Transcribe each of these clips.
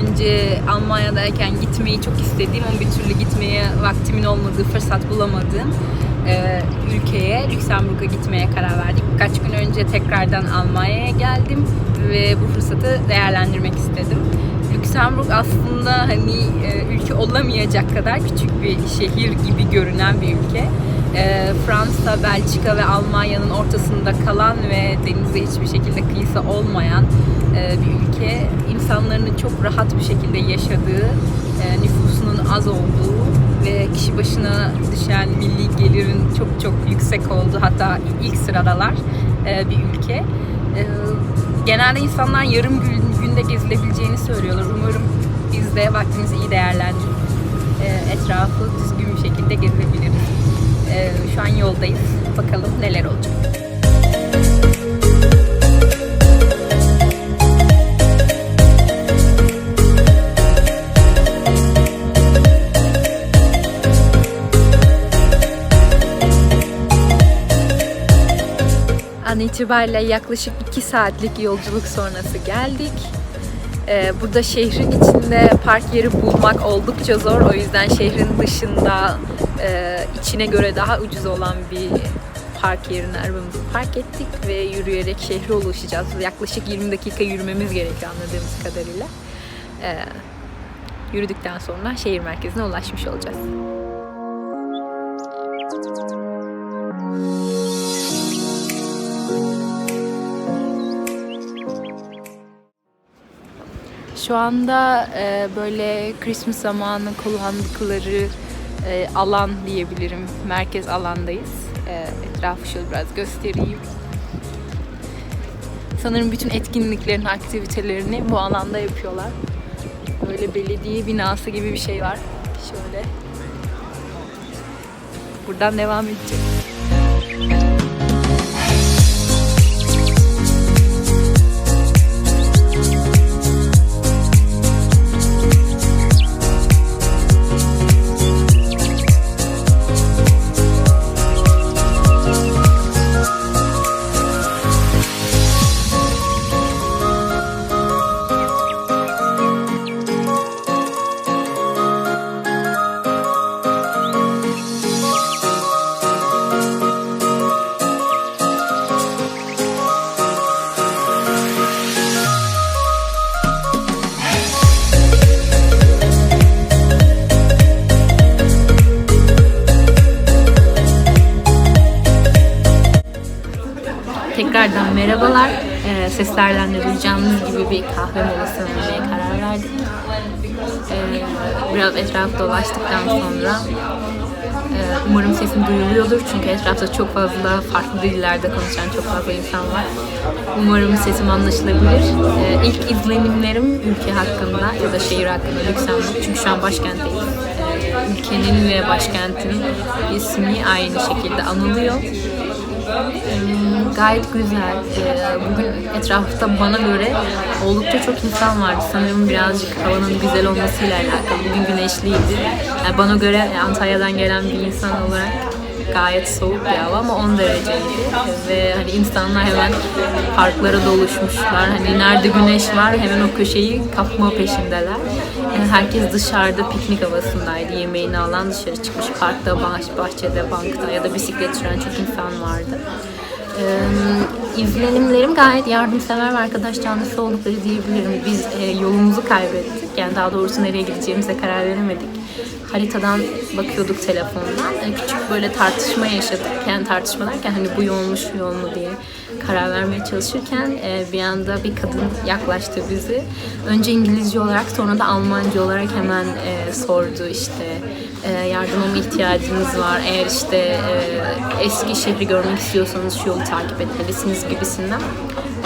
önce Almanya'dayken gitmeyi çok istediğim ama bir türlü gitmeye vaktimin olmadığı, fırsat bulamadığım e, ülkeye, Lüksemburg'a gitmeye karar verdik. Birkaç gün önce tekrardan Almanya'ya geldim ve bu fırsatı değerlendirmek istedim. Lüksemburg aslında hani e, ülke olamayacak kadar küçük bir şehir gibi görünen bir ülke. E, Fransa, Belçika ve Almanya'nın ortasında kalan ve denize hiçbir şekilde kıyısı olmayan bir ülke. İnsanların çok rahat bir şekilde yaşadığı, e, nüfusunun az olduğu ve kişi başına düşen milli gelirin çok çok yüksek olduğu hatta ilk sıradalar e, bir ülke. E, genelde insanlar yarım gün, günde gezilebileceğini söylüyorlar. Umarım biz de vaktimizi iyi değerlendirip e, etrafı düzgün bir şekilde gezebiliriz. E, şu an yoldayız. Bakalım neler olacak. İtibariyle yaklaşık 2 saatlik yolculuk sonrası geldik. Ee, burada şehrin içinde park yeri bulmak oldukça zor. O yüzden şehrin dışında e, içine göre daha ucuz olan bir park yerine arabamızı park ettik ve yürüyerek şehre ulaşacağız. Yaklaşık 20 dakika yürümemiz gerekiyor anladığımız kadarıyla. Ee, yürüdükten sonra şehir merkezine ulaşmış olacağız. Şu anda e, böyle Christmas zamanı kullandıkları e, alan diyebilirim. Merkez alandayız. E, etrafı şöyle biraz göstereyim. Sanırım bütün etkinliklerin, aktivitelerini bu alanda yapıyorlar. Böyle belediye binası gibi bir şey var. Şöyle. Buradan devam edeceğiz. Tekrardan merhabalar. Ee, seslerden de duyacağınız gibi bir kahve molası vermeye karar verdik. Ee, biraz etrafı dolaştıktan sonra e, umarım sesim duyuluyordur çünkü etrafta çok fazla farklı dillerde konuşan çok fazla insan var. Umarım sesim anlaşılabilir. Ee, ilk izlenimlerim ülke hakkında ya da şehir hakkında Lüksemburg çünkü şu an başkentteyiz. Ee, ülkenin ve başkentin ismi aynı şekilde anılıyor. Gayet güzel. Ee, Bugün etrafta bana göre oldukça çok insan vardı. Sanırım birazcık havanın güzel olmasıyla alakalı. Bugün güneşliydi. Yani bana göre Antalya'dan gelen bir insan olarak gayet soğuk bir hava ama 10 dereceydi. Ve hani insanlar hemen parklara doluşmuşlar. Hani nerede güneş var hemen o köşeyi kapma peşindeler. Herkes dışarıda piknik havasındaydı. Yemeğini alan dışarı çıkmış. Parkta, bah- bahçede, bankta ya da bisiklet süren çok insan vardı. Ee, izlenimlerim gayet yardımsever ve arkadaş canlısı oldukları diyebilirim. Biz e, yolumuzu kaybettik. Yani daha doğrusu nereye gideceğimize karar veremedik. Haritadan bakıyorduk telefondan. E, küçük böyle tartışma yaşadık. Yani tartışma derken hani bu yol mu şu yol mu diye karar vermeye çalışırken e, bir anda bir kadın yaklaştı bizi. Önce İngilizce olarak sonra da Almanca olarak hemen e, sordu işte e, yardıma mı ihtiyacınız var? Eğer işte e, eski şehri görmek istiyorsanız şu yolu takip etmelisiniz gibisinden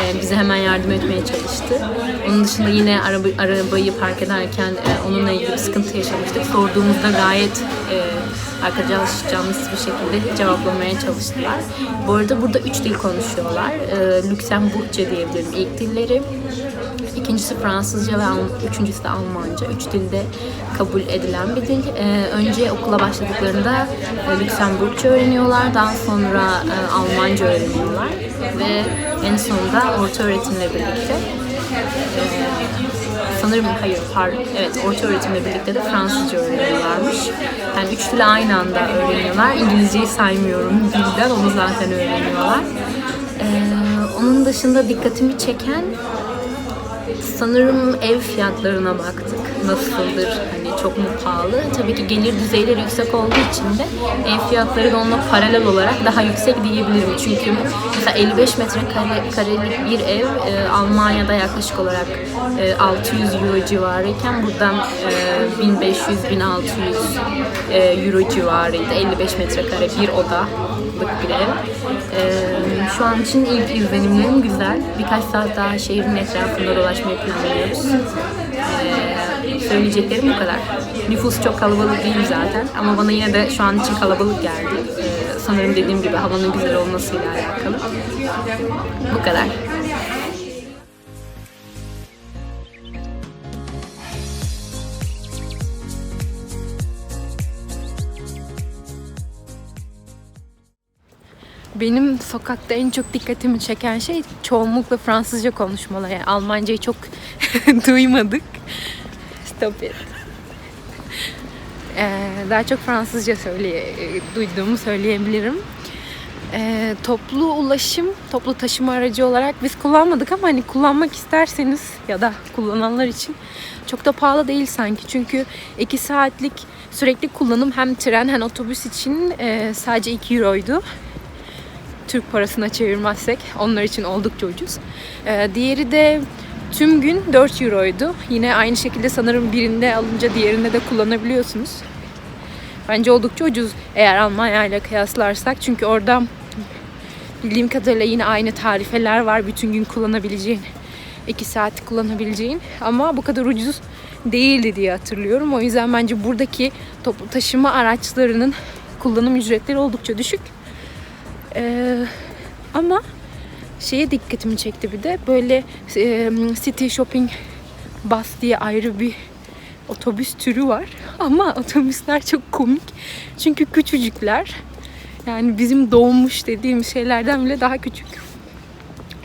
e, bize hemen yardım etmeye çalıştı. Onun dışında yine araba, arabayı park ederken e, onunla ilgili bir sıkıntı yaşamıştık. Sorduğumuzda gayet e, arkadaş canlısı bir şekilde cevaplamaya çalıştılar. Bu arada burada üç dil konuşuyorlar. E, Lüksemburgca diyebilirim ilk dilleri. İkincisi Fransızca ve üçüncüsü de Almanca. Üç dilde kabul edilen bir dil. Ee, önce okula başladıklarında e, Lüksemburgça öğreniyorlar. Daha sonra e, Almanca öğreniyorlar. Ve en sonunda orta öğretimle birlikte e, sanırım hayır par, evet orta öğretimle birlikte de Fransızca öğreniyorlarmış. Yani üç dili aynı anda öğreniyorlar. İngilizceyi saymıyorum dilden onu zaten öğreniyorlar. Ee, onun dışında dikkatimi çeken Sanırım ev fiyatlarına baktık. Nasıldır? Hani çok mu pahalı? Tabii ki gelir düzeyleri yüksek olduğu için de ev fiyatları da onunla paralel olarak daha yüksek diyebilirim. Çünkü mesela 55 metrekare karelik bir ev e, Almanya'da yaklaşık olarak e, 600 euro civarıyken buradan e, 1500-1600 e, euro civarıydı. 55 metrekare bir odalık bir ev. E, şu an için ilk izlenimlerim güzel. Birkaç saat daha şehrin etrafında dolaşmayı planlıyoruz. Ee, söyleyeceklerim bu kadar. Nüfus çok kalabalık değil zaten ama bana yine de şu an için kalabalık geldi. Ee, sanırım dediğim gibi havanın güzel olmasıyla alakalı. Bu kadar. Benim sokakta en çok dikkatimi çeken şey çoğunlukla Fransızca konuşmalar. Yani Almancayı çok duymadık. Stop it. Ee, daha çok Fransızca söyleye, duyduğumu söyleyebilirim. Ee, toplu ulaşım, toplu taşıma aracı olarak biz kullanmadık ama hani kullanmak isterseniz ya da kullananlar için çok da pahalı değil sanki. Çünkü 2 saatlik sürekli kullanım hem tren hem otobüs için e, sadece 2 euroydu. Türk parasına çevirmezsek onlar için oldukça ucuz. Ee, diğeri de tüm gün 4 euroydu. Yine aynı şekilde sanırım birinde alınca diğerinde de kullanabiliyorsunuz. Bence oldukça ucuz eğer Almanya ile kıyaslarsak. Çünkü orada bildiğim kadarıyla yine aynı tarifeler var. Bütün gün kullanabileceğin, 2 saat kullanabileceğin. Ama bu kadar ucuz değildi diye hatırlıyorum. O yüzden bence buradaki toplu taşıma araçlarının kullanım ücretleri oldukça düşük. Ee, ama şeye dikkatimi çekti bir de böyle e, City Shopping Bus diye ayrı bir otobüs türü var. Ama otobüsler çok komik. Çünkü küçücükler. Yani bizim doğmuş dediğim şeylerden bile daha küçük.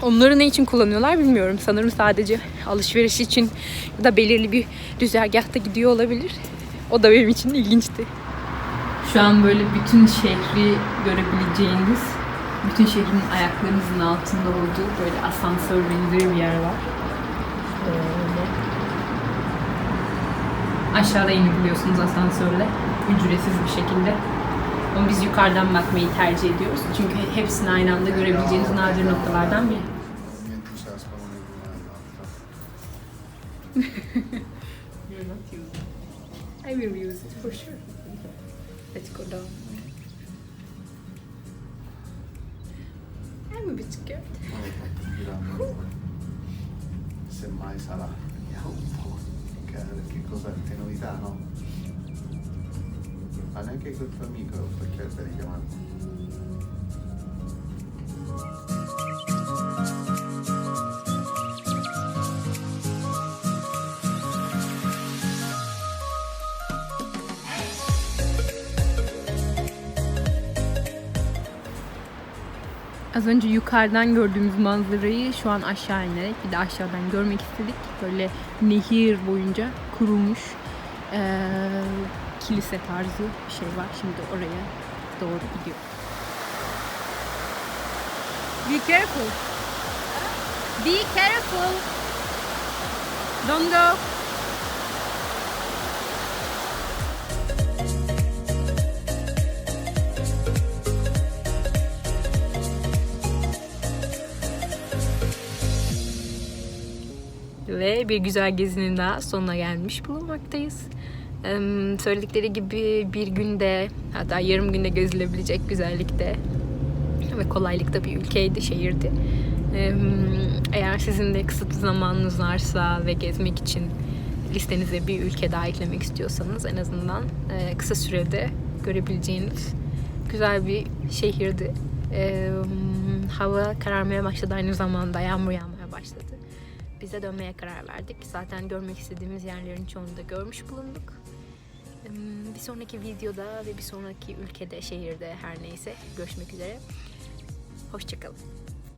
Onları ne için kullanıyorlar bilmiyorum. Sanırım sadece alışveriş için ya da belirli bir düzergahta gidiyor olabilir. O da benim için ilginçti. Şu an böyle bütün şehri görebileceğiniz, bütün şehrin ayaklarınızın altında olduğu böyle asansör benzeri bir yer var. Böyle. Aşağıda inebiliyorsunuz asansörle, ücretsiz bir şekilde. Ama biz yukarıdan bakmayı tercih ediyoruz. Çünkü hepsini aynı anda görebileceğiniz nadir noktalardan biri. You're not using I will use it for sure. Let's go down. I'm a biscuit. Semmai sarà. Che cosa che novità, no? Non neanche quel tuo amico per cercare di chiamarlo. Az önce yukarıdan gördüğümüz manzarayı şu an aşağı inerek bir de aşağıdan görmek istedik. Böyle nehir boyunca kurulmuş eee, kilise tarzı bir şey var. Şimdi oraya doğru gidiyor. Be careful. Be careful. Don't go. Bir güzel gezinin daha sonuna gelmiş bulunmaktayız. Ee, söyledikleri gibi bir günde hatta yarım günde gezilebilecek güzellikte ve kolaylıkta bir ülkeydi, şehirdi. Ee, eğer sizin de kısıtlı zamanınız varsa ve gezmek için listenize bir ülke daha eklemek istiyorsanız en azından e, kısa sürede görebileceğiniz güzel bir şehirdi. Ee, hava kararmaya başladı aynı zamanda yağmur yağmaya başladı. Biz de dönmeye karar verdik. Zaten görmek istediğimiz yerlerin çoğunu da görmüş bulunduk. Bir sonraki videoda ve bir sonraki ülkede, şehirde her neyse görüşmek üzere. Hoşçakalın.